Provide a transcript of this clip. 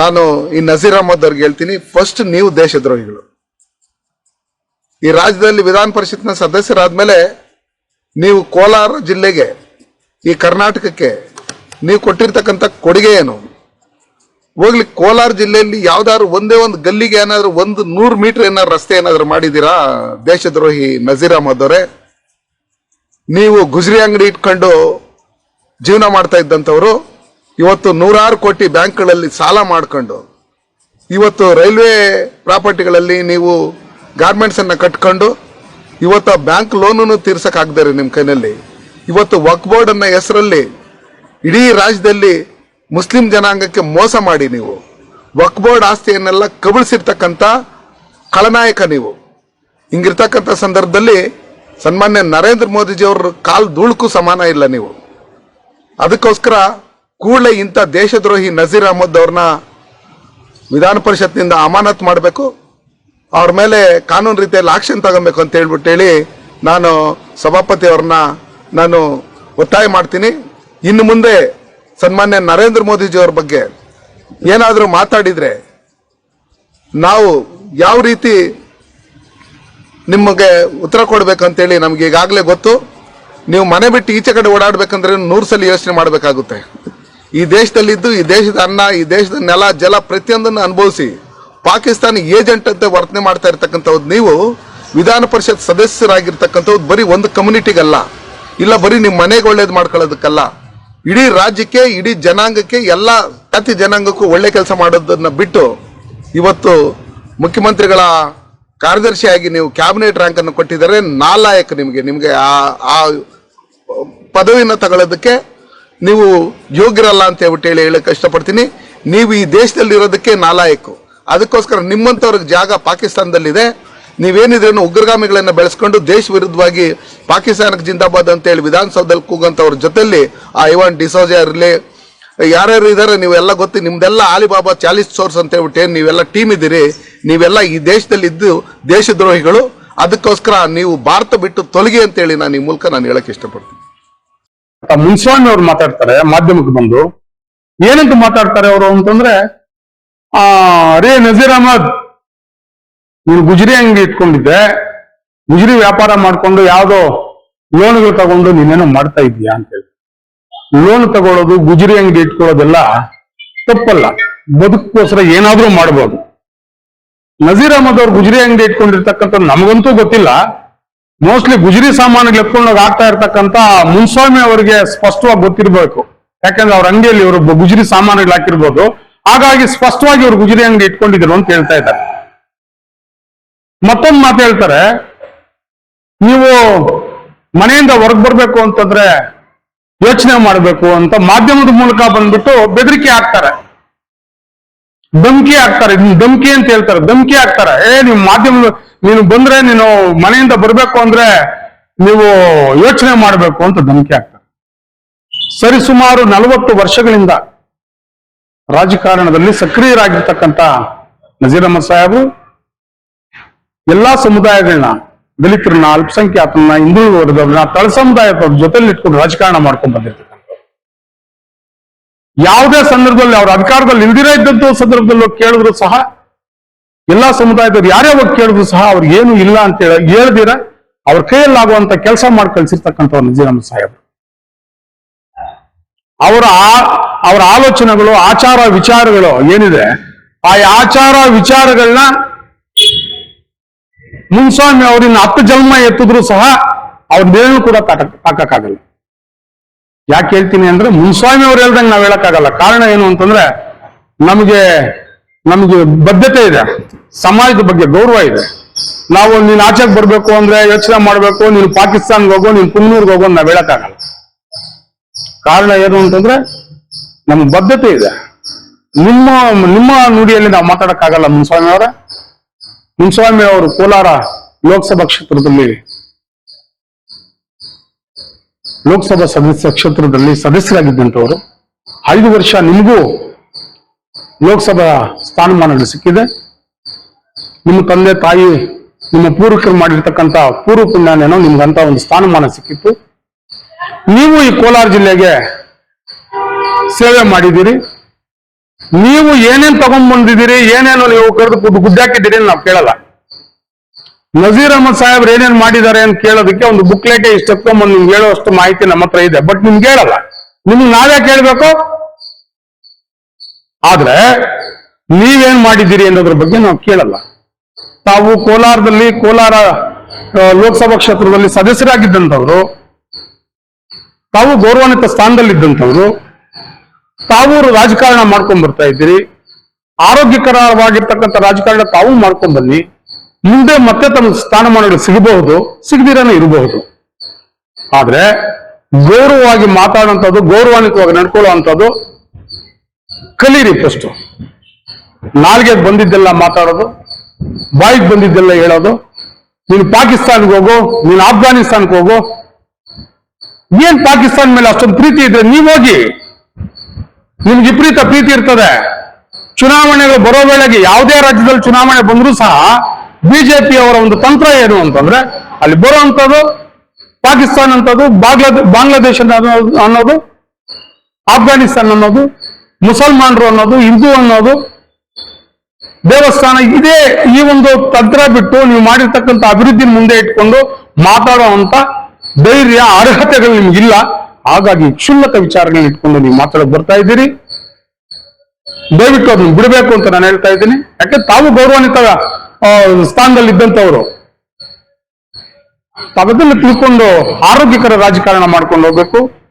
ನಾನು ಈ ನಜೀರ್ ಅಹಮದ್ ಅವ್ರಿಗೆ ಹೇಳ್ತೀನಿ ಫಸ್ಟ್ ನೀವು ದೇಶದ್ರೋಹಿಗಳು. ಈ ರಾಜ್ಯದಲ್ಲಿ ವಿಧಾನ ಪರಿಷತ್ನ ಸದಸ್ಯರಾದ್ಮೇಲೆ ನೀವು ಕೋಲಾರ ಜಿಲ್ಲೆಗೆ, ಈ ಕರ್ನಾಟಕಕ್ಕೆ ನೀವು ಕೊಟ್ಟಿರ್ತಕ್ಕಂಥ ಕೊಡುಗೆ ಏನು? ಹೋಗ್ಲಿ, ಕೋಲಾರ ಜಿಲ್ಲೆಯಲ್ಲಿ ಯಾವ್ದಾದ್ರು ಒಂದೇ ಒಂದು ಗಲ್ಲಿಗೆ ಏನಾದ್ರು ಒಂದು ನೂರು ಮೀಟರ್ ಏನಾದ್ರು ರಸ್ತೆ ಏನಾದ್ರು ಮಾಡಿದ್ದೀರಾ? ದೇಶದ್ರೋಹಿ ನಜೀರ್ ಅಹಮದ್ ಅವರೇ. ನೀವು ಗುಜರಿ ಅಂಗಡಿ ಇಟ್ಕೊಂಡು ಜೀವನ ಮಾಡ್ತಾ ಇದ್ದಂಥವ್ರು ಇವತ್ತು ನೂರಾರು ಕೋಟಿ ಬ್ಯಾಂಕ್ಗಳಲ್ಲಿ ಸಾಲ ಮಾಡಿಕೊಂಡು, ಇವತ್ತು ರೈಲ್ವೆ ಪ್ರಾಪರ್ಟಿಗಳಲ್ಲಿ ನೀವು ಗಾರ್ಮೆಂಟ್ಸ್ ಅನ್ನು ಕಟ್ಕೊಂಡು, ಇವತ್ತು ಬ್ಯಾಂಕ್ ಲೋನನ್ನು ರೀ ನಿಮ್ಮ ಕೈನಲ್ಲಿ. ಇವತ್ತು ವಕ್ ಬೋರ್ಡ್ ಅನ್ನ ಹೆಸರಲ್ಲಿ ಇಡೀ ರಾಜ್ಯದಲ್ಲಿ ಮುಸ್ಲಿಂ ಜನಾಂಗಕ್ಕೆ ಮೋಸ ಮಾಡಿ ನೀವು. ವಕ್ ಬೋರ್ಡ್ ಆಸ್ತಿಯನ್ನೆಲ್ಲ ಕಬಳಿಸಿರ್ತಕ್ಕಂಥ ಖಳನಾಯಕ ನೀವು. ಹಿಂಗಿರ್ತಕ್ಕಂಥ ಸಂದರ್ಭದಲ್ಲಿ ಸನ್ಮಾನ್ಯ ನರೇಂದ್ರ ಮೋದಿಜಿಯವ್ರ ಕಾಲು ಧೂಳಕ್ಕೂ ಸಮಾನ ಇಲ್ಲ ನೀವು. ಅದಕ್ಕೋಸ್ಕರ ಕೂಡಲೇ ಇಂಥ ದೇಶದ್ರೋಹಿ ನಜೀರ್ ಅಹಮದ್ ಅವ್ರನ್ನ ವಿಧಾನ ಪರಿಷತ್ನಿಂದ ಅಮಾನತ್ ಮಾಡಬೇಕು. ಅವ್ರ ಮೇಲೆ ಕಾನೂನು ರೀತಿಯಲ್ಲಿ ಆಕ್ಷನ್ ತಗೊಬೇಕು ಅಂತ ಹೇಳ್ಬಿಟ್ಟು ಹೇಳಿ ನಾನು ಸಭಾಪತಿ ಅವ್ರನ್ನ ನಾನು ಒತ್ತಾಯ ಮಾಡ್ತೀನಿ. ಇನ್ನು ಮುಂದೆ ಸನ್ಮಾನ್ಯ ನರೇಂದ್ರ ಮೋದಿಜಿ ಅವ್ರ ಬಗ್ಗೆ ಏನಾದರೂ ಮಾತಾಡಿದರೆ ನಾವು ಯಾವ ರೀತಿ ನಿಮಗೆ ಉತ್ತರ ಕೊಡಬೇಕಂತೇಳಿ ನಮ್ಗೆ ಈಗಾಗಲೇ ಗೊತ್ತು. ನೀವು ಮನೆ ಬಿಟ್ಟು ಈಚೆ ಕಡೆ ಓಡಾಡಬೇಕಂದ್ರೆ ನೂರು ಸಲ ಯೋಚನೆ ಮಾಡಬೇಕಾಗುತ್ತೆ. ಈ ದೇಶದಲ್ಲಿದ್ದು, ಈ ದೇಶದ ಅನ್ನ, ಈ ದೇಶದ ನೆಲ, ಜಲ ಪ್ರತಿಯೊಂದನ್ನು ಅನುಭವಿಸಿ ಪಾಕಿಸ್ತಾನ ಏಜೆಂಟ್ ಅಂತ ವರ್ತನೆ ಮಾಡ್ತಾ ಇರ್ತಕ್ಕಂಥದ್ದು ನೀವು, ವಿಧಾನ ಪರಿಷತ್ ಸದಸ್ಯರಾಗಿರ್ತಕ್ಕಂಥವ್ದು ಬರೀ ಒಂದು ಕಮ್ಯುನಿಟಿಗಲ್ಲ. ಇಲ್ಲ, ಬರೀ ನಿಮ್ಮ ಮನೆಗೆ ಒಳ್ಳೇದು ಮಾಡ್ಕೊಳ್ಳೋದಕ್ಕಲ್ಲ. ಇಡೀ ರಾಜ್ಯಕ್ಕೆ, ಇಡೀ ಜನಾಂಗಕ್ಕೆ, ಎಲ್ಲ ಜಾತಿ ಜನಾಂಗಕ್ಕೂ ಒಳ್ಳೆ ಕೆಲಸ ಮಾಡೋದನ್ನು ಬಿಟ್ಟು ಇವತ್ತು ಮುಖ್ಯಮಂತ್ರಿಗಳ ಕಾರ್ಯದರ್ಶಿಯಾಗಿ ನೀವು ಕ್ಯಾಬಿನೆಟ್ ರ್ಯಾಂಕ್ ಅನ್ನು ಕೊಟ್ಟಿದ್ದಾರೆ ನಾಲಾಯಕ ನಿಮಗೆ ನಿಮಗೆ ಆ ಪದವಿನ ತಗೊಳ್ಳೋದಕ್ಕೆ ನೀವು ಯೋಗ್ಯರಲ್ಲ ಅಂತ ಹೇಳ್ಬಿಟ್ಟು ಹೇಳಿ ಹೇಳಕ್ಕೆ ಇಷ್ಟಪಡ್ತೀನಿ. ನೀವು ಈ ದೇಶದಲ್ಲಿ ಇರೋದಕ್ಕೆ ನಾಲಾಯಕು. ಅದಕ್ಕೋಸ್ಕರ ನಿಮ್ಮಂಥವ್ರಿಗೆ ಜಾಗ ಪಾಕಿಸ್ತಾನದಲ್ಲಿದೆ. ನೀವೇನಿದ್ರೇನು ಉಗ್ರಗಾಮಿಗಳನ್ನು ಬೆಳೆಸ್ಕೊಂಡು ದೇಶ ವಿರುದ್ಧವಾಗಿ ಪಾಕಿಸ್ತಾನಕ್ಕೆ ಜಿಂದಾಬಾದ್ ಅಂತ ಹೇಳಿ ವಿಧಾನಸೌಧದಲ್ಲಿ ಕೂಗಂಥವ್ರ ಜೊತೆಯಲ್ಲಿ ಆ ಐವಾನ್ ಡಿಸೋಜಾ ಇರಲಿ, ಯಾರ್ಯಾರು ಇದ್ದಾರೆ ನೀವೆಲ್ಲ ಗೊತ್ತು, ನಿಮ್ದೆಲ್ಲ ಆಲಿಬಾಬಾ ಚಾಲಿಸ್ ಸೋರ್ಸ್ ಅಂತ ಹೇಳ್ಬಿಟ್ಟು ನೀವೆಲ್ಲ ಟೀಮ್ ಇದ್ದೀರಿ? ನೀವೆಲ್ಲ ಈ ದೇಶದಲ್ಲಿ ಇದ್ದು ದೇಶದ್ರೋಹಿಗಳು. ಅದಕ್ಕೋಸ್ಕರ ನೀವು ಭಾರತ ಬಿಟ್ಟು ತೊಲಗಿ ಅಂತೇಳಿ ನಾನು ಈ ಮೂಲಕ ನಾನು ಹೇಳಕ್ಕೆ ಇಷ್ಟಪಡ್ತೀನಿ. ಮುನ್ಸ್ವಾಮಿ ಅವ್ರು ಮಾತಾಡ್ತಾರೆ, ಮಾಧ್ಯಮಕ್ಕೆ ಬಂದು. ಏನಂತ ಮಾತಾಡ್ತಾರೆ ಅವರು ಅಂತಂದ್ರೆ, ಆ, ರೇ ನಜೀರ್ ಅಹಮದ್, ನೀನು ಗುಜರಿ ಅಂಗಡಿ ಇಟ್ಕೊಂಡಿದ್ದೆ. ಗುಜರಿ ವ್ಯಾಪಾರ ಮಾಡ್ಕೊಂಡು ಯಾವ್ದೋ ಲೋನ್ಗಳು ತಗೊಂಡು ನೀನೇನೋ ಮಾಡ್ತಾ ಇದೀಯಾ ಅಂತ ಹೇಳಿ. ಲೋನ್ ತಗೊಳ್ಳೋದು ಗುಜರಿ ಅಂಗಡಿ ಇಟ್ಕೊಳ್ಳೋದೆಲ್ಲ ತಪ್ಪಲ್ಲ. ಬದುಕೋಸ್ಕರ ಏನಾದ್ರೂ ಮಾಡ್ಬೋದು. ನಜೀರ್ ಅಹಮದ್ ಅವ್ರು ಗುಜರಿ ಅಂಗಡಿ ಇಟ್ಕೊಂಡಿರ್ತಕ್ಕಂಥ ನಮಗಂತೂ ಗೊತ್ತಿಲ್ಲ. ಮೋಸ್ಟ್ಲಿ ಗುಜರಿ ಸಾಮಾನುಗಳು ಎತ್ಕೊಂಡೋಗಿ ಆಗ್ತಾ ಇರ್ತಕ್ಕಂತ ಮುನ್ಸ್ವಾಮಿ ಅವರಿಗೆ ಸ್ಪಷ್ಟವಾಗಿ ಗೊತ್ತಿರ್ಬೇಕು. ಯಾಕಂದ್ರೆ ಅವ್ರ ಅಂಗಡಿಯಲ್ಲಿ ಇವರು ಗುಜರಿ ಸಾಮಾನುಗಳು ಹಾಕಿರ್ಬೋದು. ಹಾಗಾಗಿ ಸ್ಪಷ್ಟವಾಗಿ ಇವರು ಗುಜರಿ ಅಂಗಡಿ ಇಟ್ಕೊಂಡಿದ್ರು ಅಂತ ಹೇಳ್ತಾ ಇದ್ದಾರೆ. ಮತ್ತೊಂದು ಮಾತು ಹೇಳ್ತಾರೆ. ನೀವು ಮನೆಯಿಂದ ಹೊರಗೆ ಬರ್ಬೇಕು ಅಂತಂದ್ರೆ ಯೋಚನೆ ಮಾಡಬೇಕು ಅಂತ ಮಾಧ್ಯಮದ ಮೂಲಕ ಬಂದ್ಬಿಟ್ಟು ಬೆದರಿಕೆ ಹಾಕ್ತಾರೆ. ಧಮ್ಕಿ ಹಾಕ್ತಾರೆ ಧಮ್ಕಿ ಅಂತ ಹೇಳ್ತಾರೆ, ಧಮ್ಕಿ ಹಾಕ್ತಾರೆ. ಏ ನೀವು ಮಾಧ್ಯಮ, ನೀನು ಬಂದ್ರೆ ನೀನು ಮನೆಯಿಂದ ಬರ್ಬೇಕು ಅಂದ್ರೆ ನೀವು ಯೋಚನೆ ಮಾಡಬೇಕು ಅಂತ ಧಮ್ಕಿ ಆಗ್ತಾರೆ ಸರಿ, ಸುಮಾರು ನಲವತ್ತು ವರ್ಷಗಳಿಂದ ರಾಜಕಾರಣದಲ್ಲಿ ಸಕ್ರಿಯರಾಗಿರ್ತಕ್ಕಂಥ ನಜೀರ್ ಅಹಮದ್ ಸಾಹೇಬು ಎಲ್ಲಾ ಸಮುದಾಯಗಳನ್ನ, ದಲಿತರನ್ನ, ಅಲ್ಪಸಂಖ್ಯಾತರನ್ನ ಹಿಂದೂ ತಳ ಸಮುದಾಯದ ಜೊತೆಲಿ ಇಟ್ಕೊಂಡು ರಾಜಕಾರಣ ಮಾಡ್ಕೊಂಡು ಬಂದಿರ್ತಕ್ಕಂಥ ಯಾವುದೇ ಸಂದರ್ಭದಲ್ಲಿ ಅವ್ರ ಅಧಿಕಾರದಲ್ಲಿ ಇಲ್ದಿರ ಇದ್ದಂತ ಸಂದರ್ಭದಲ್ಲೂ ಕೇಳಿದ್ರು ಸಹ, ಎಲ್ಲಾ ಸಮುದಾಯದವ್ರು ಯಾರೇ ಹೋಗಿ ಕೇಳಿದ್ರು ಸಹ ಅವ್ರಿಗೆ ಏನು ಇಲ್ಲ ಅಂತ ಹೇಳಿ ಹೇಳ್ದಿರ, ಅವ್ರ ಕೈಯಲ್ಲಾಗುವಂತ ಕೆಲಸ ಮಾಡಿ ಕಳ್ಸಿರ್ತಕ್ಕಂಥವ್ರು ನಜೀರ್ ಅಹಮದ್ ಸಾಹೇಬ್ ಅವರ ಅವರ ಆಲೋಚನೆಗಳು, ಆಚಾರ ವಿಚಾರಗಳು ಏನಿದೆ, ಆ ಆಚಾರ ವಿಚಾರಗಳನ್ನ ಮುನ್ಸ್ವಾಮಿ ಅವರಿಂದ ಹತ್ತು ಜನ್ಮ ಎತ್ತಿದ್ರು ಸಹ ಅವ್ರ ಮೇಲೂ ಕೂಡ ತಾಕ- ತಾಕಕ್ಕಾಗಲ್ಲ ಯಾಕೆ ಹೇಳ್ತೀನಿ ಅಂದ್ರೆ ಮುನ್ಸ್ವಾಮಿ ಅವ್ರು ಹೇಳ್ದಂಗೆ ನಾವು ಹೇಳಕ್ಕಾಗಲ್ಲ. ಕಾರಣ ಏನು ಅಂತಂದ್ರೆ ನಮಗೆ ನಮಗೆ ಬದ್ಧತೆ ಇದೆ. ಸಮಾಜದ ಬಗ್ಗೆ ಗೌರವ ಇದೆ. ನಾವು ನೀನ್ ಆಚೆಗೆ ಬರ್ಬೇಕು ಅಂದ್ರೆ ಯೋಚನೆ ಮಾಡ್ಬೇಕು, ನೀನು ಪಾಕಿಸ್ತಾನ್ಗೆ ಹೋಗೋ, ನೀನು ಕುನ್ನೂರ್ಗೆ ಹೋಗೋ ನಾವ್ ಹೇಳಕ್ಕಾಗಲ್ಲ. ಕಾರಣ ಏನು ಅಂತಂದ್ರೆ ನಮ್ಗೆ ಬದ್ಧತೆ ಇದೆ. ನಿಮ್ಮ ನಿಮ್ಮ ನುಡಿಯಲ್ಲಿ ನಾವು ಮಾತಾಡಕ್ಕಾಗಲ್ಲ ಮುನ್ಸ್ವಾಮಿ ಅವರ. ಮುನ್ಸ್ವಾಮಿ ಅವರು ಕೋಲಾರ ಲೋಕಸಭಾ ಕ್ಷೇತ್ರದಲ್ಲಿ ಲೋಕಸಭಾ ಸದಸ್ಯ ಕ್ಷೇತ್ರದಲ್ಲಿ ಸದಸ್ಯರಾಗಿದ್ದಂಥವರು ಐದು ವರ್ಷ ನಿಮಗೂ ಲೋಕಸಭಾ ಸ್ಥಾನಮಾನಗಳು ಸಿಕ್ಕಿದೆ. ನಿಮ್ಮ ತಂದೆ, ತಾಯಿ, ನಿಮ್ಮ ಪೂರ್ವಕರು ಮಾಡಿರ್ತಕ್ಕಂಥ ಪೂರ್ವ ಪುಣ್ಯನೇನೋ ನಿಮ್ಗಂತ ಒಂದು ಸ್ಥಾನಮಾನ ಸಿಕ್ಕಿತ್ತು. ನೀವು ಈ ಕೋಲಾರ ಜಿಲ್ಲೆಗೆ ಸೇವೆ ಮಾಡಿದ್ದೀರಿ. ನೀವು ಏನೇನ್ ತಗೊಂಡ್ ಬಂದಿದ್ದೀರಿ ಏನೇನು ನೀವು ಕರೆದು ಗುಡ್ ಗುಡ್ಡಾಕಿದ್ದೀರಿ ನಾವು ಕೇಳಲ್ಲ. ನಜೀರ್ ಅಹಮದ್ ಸಾಹೇಬ್ರು ಏನೇನ್ ಮಾಡಿದ್ದಾರೆ ಅಂತ ಕೇಳೋದಕ್ಕೆ ಒಂದು ಬುಕ್ಲೆಟ್ ಇಷ್ಟು ಎತ್ಕೊಂಡ್ಬಂದು ನಿಮ್ಗೆ ಹೇಳುವಷ್ಟು ಮಾಹಿತಿ ನಮ್ಮ ಹತ್ರ ಇದೆ. ಬಟ್ ನಿಮ್ಗೆ ಹೇಳಲ್ಲ. ನಿಮ್ಗೆ ನಾವೇ ಕೇಳ್ಬೇಕು? ಆದ್ರೆ ನೀವೇನ್ ಮಾಡಿದ್ದೀರಿ ಅನ್ನೋದ್ರ ಬಗ್ಗೆ ನಾವು ಕೇಳಲ್ಲ. ತಾವು ಕೋಲಾರದಲ್ಲಿ, ಕೋಲಾರ ಲೋಕಸಭಾ ಕ್ಷೇತ್ರದಲ್ಲಿ ಸದಸ್ಯರಾಗಿದ್ದಂಥವ್ರು, ತಾವು ಗೌರವಾನ್ವಿತ ಸ್ಥಾನದಲ್ಲಿದ್ದಂಥವ್ರು ತಾವು ರಾಜಕಾರಣ ಮಾಡ್ಕೊಂಡ್ ಬರ್ತಾ ಇದ್ದೀರಿ. ಆರೋಗ್ಯಕರವಾಗಿರ್ತಕ್ಕಂಥ ರಾಜಕಾರಣ ತಾವು ಮಾಡ್ಕೊಂಡ್ ಬನ್ನಿ. ಮುಂದೆ ಮತ್ತೆ ತಮ್ಮ ಸ್ಥಾನಮಾನಗಳು ಸಿಗಬಹುದು, ಸಿಗದಿರನ ಇರಬಹುದು. ಆದ್ರೆ ಗೌರವವಾಗಿ ಮಾತಾಡುವಂಥದ್ದು ಗೌರವಾನ್ವಿತವಾಗಿ ನಡ್ಕೊಳ್ಳುವಂಥದ್ದು ಕಲೀರಿ ಫಸ್ಟ್ ನಾಲ್ಗೆ ಬಂದಿದ್ದೆಲ್ಲ ಮಾತಾಡೋದು, ಬಾಯಿಗೆ ಬಂದಿದ್ದೆಲ್ಲ ಹೇಳೋದು, ನೀನು ಪಾಕಿಸ್ತಾನ್ಗೆ ಹೋಗು, ನೀನು ಆಫ್ಘಾನಿಸ್ತಾನ್ಗೆ ಹೋಗು. ಏನ್ ಪಾಕಿಸ್ತಾನ ಮೇಲೆ ಅಷ್ಟೊಂದು ಪ್ರೀತಿ ಇದ್ರೆ ನೀವ್ ಹೋಗಿ, ನಿಮ್ಗೆ ವಿಪರೀತ ಪ್ರೀತಿ ಇರ್ತದೆ. ಚುನಾವಣೆಗಳು ಬರೋ ವೇಳೆಗೆ ಯಾವುದೇ ರಾಜ್ಯದಲ್ಲಿ ಚುನಾವಣೆ ಬಂದರೂ ಸಹ ಬಿಜೆಪಿ ಅವರ ಒಂದು ತಂತ್ರ ಏನು ಅಂತಂದ್ರೆ ಅಲ್ಲಿ ಬರುವಂತದ್ದು ಪಾಕಿಸ್ತಾನ ಅಂತದ್ದು ಬಾಂಗ್ಲಾದ ಬಾಂಗ್ಲಾದೇಶ ಅನ್ನೋದು- ಆಫ್ಘಾನಿಸ್ತಾನ್ ಅನ್ನೋದು ಮುಸಲ್ಮಾನರು ಅನ್ನೋದು ಹಿಂದೂ ಅನ್ನೋದು ದೇವಸ್ಥಾನ ಇದೇ ಈ ಒಂದು ತಂತ್ರ ಬಿಟ್ಟು ನೀವು ಮಾಡಿರ್ತಕ್ಕಂಥ ಅಭಿವೃದ್ಧಿ ಮುಂದೆ ಇಟ್ಕೊಂಡು ಮಾತಾಡುವಂತ ಧೈರ್ಯ ಅರ್ಹತೆಗಳು ನಿಮ್ಗಿಲ್ಲ. ಹಾಗಾಗಿ ಕ್ಷುಲ್ಲಕ ವಿಚಾರಗಳನ್ನ ಇಟ್ಕೊಂಡು ನೀವು ಮಾತಾಡಕ್ ಬರ್ತಾ ಇದ್ದೀರಿ. ದಯವಿಟ್ಟು ಅದನ್ನು ಬಿಡಬೇಕು ಅಂತ ನಾನು ಹೇಳ್ತಾ ಇದ್ದೀನಿ. ಯಾಕೆ? ತಾವು ಗೌರವಾನ್ವಿತ ಆ, ಸ್ಥಾನದಲ್ಲಿ ಇದ್ದಂಥವ್ರು. ತಾವೆಲ್ಲ ತಿಳ್ಕೊಂಡು ಆರೋಗ್ಯಕರ ರಾಜಕಾರಣ ಮಾಡ್ಕೊಂಡು ಹೋಗ್ಬೇಕು.